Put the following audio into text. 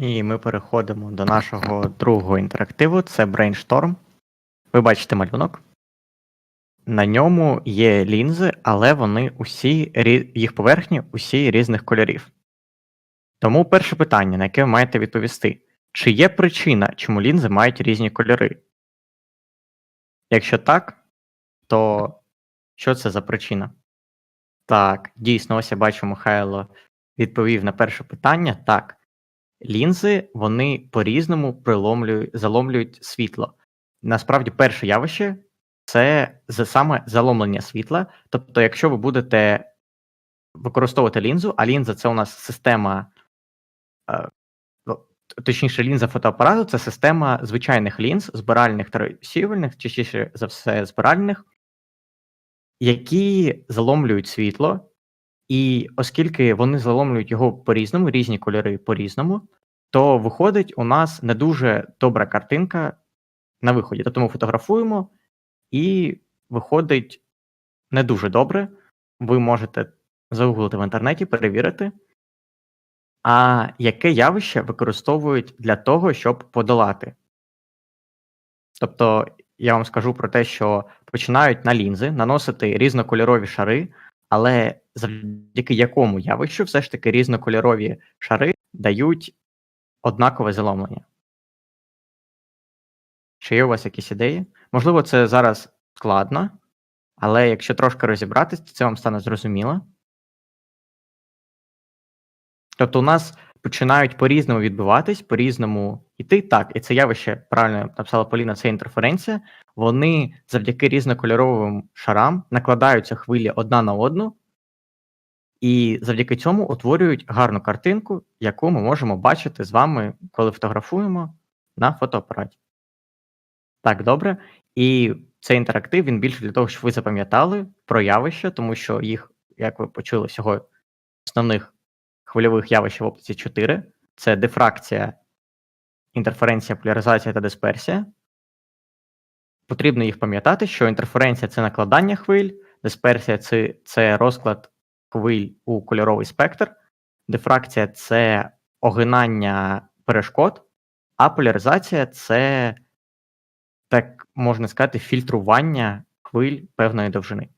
І ми переходимо до нашого другого інтерактиву це Brainstorm. Ви бачите малюнок. На ньому є лінзи, але вони усі, їх поверхні усі різних кольорів. Тому перше питання, на яке ви маєте відповісти: чи є причина, чому лінзи мають різні кольори? Якщо так, то що це за причина? Так, дійсно, ось я бачу, Михайло відповів на перше питання. Так, лінзи вони по-різному заломлюють світло. Насправді, перше явище це саме заломлення світла. Тобто, якщо ви будете використовувати лінзу, а лінза це у нас система, е, ну, точніше, лінза фотоапарату це система звичайних лінз, збиральних та розсіювальних, частіше за все збиральних, які заломлюють світло. І оскільки вони заломлюють його по-різному, різні кольори по-різному, то виходить у нас не дуже добра картинка на виході. Ми фотографуємо, і виходить не дуже добре. Ви можете загуглити в інтернеті, перевірити. А яке явище використовують для того, щоб подолати? Тобто, я вам скажу про те, що починають на лінзи наносити різнокольорові шари, але завдяки якому явищу все ж таки різнокольорові шари дають однакове заломлення. Чи є у вас якісь ідеї? Можливо, це зараз складно, але якщо трошки розібратись, це вам стане зрозуміло. Тобто, у нас починають по-різному відбуватись, по-різному йти. Так, і це явище, правильно написала Поліна, це інтерференція. Вони завдяки різнокольоровим шарам накладаються хвилі одна на одну, і завдяки цьому утворюють гарну картинку, яку ми можемо бачити з вами, коли фотографуємо на фотоапараті. Так, добре. І цей інтерактив він більше для того, щоб ви запам'ятали про явища, тому що їх, як ви почули, всього основних хвильових явищ в оптиці 4: це дифракція, інтерференція, поляризація та дисперсія. Потрібно їх пам'ятати, що інтерференція це накладання хвиль, дисперсія це, це розклад хвиль у кольоровий спектр, дифракція це огинання перешкод, а поляризація це, так можна сказати, фільтрування хвиль певної довжини.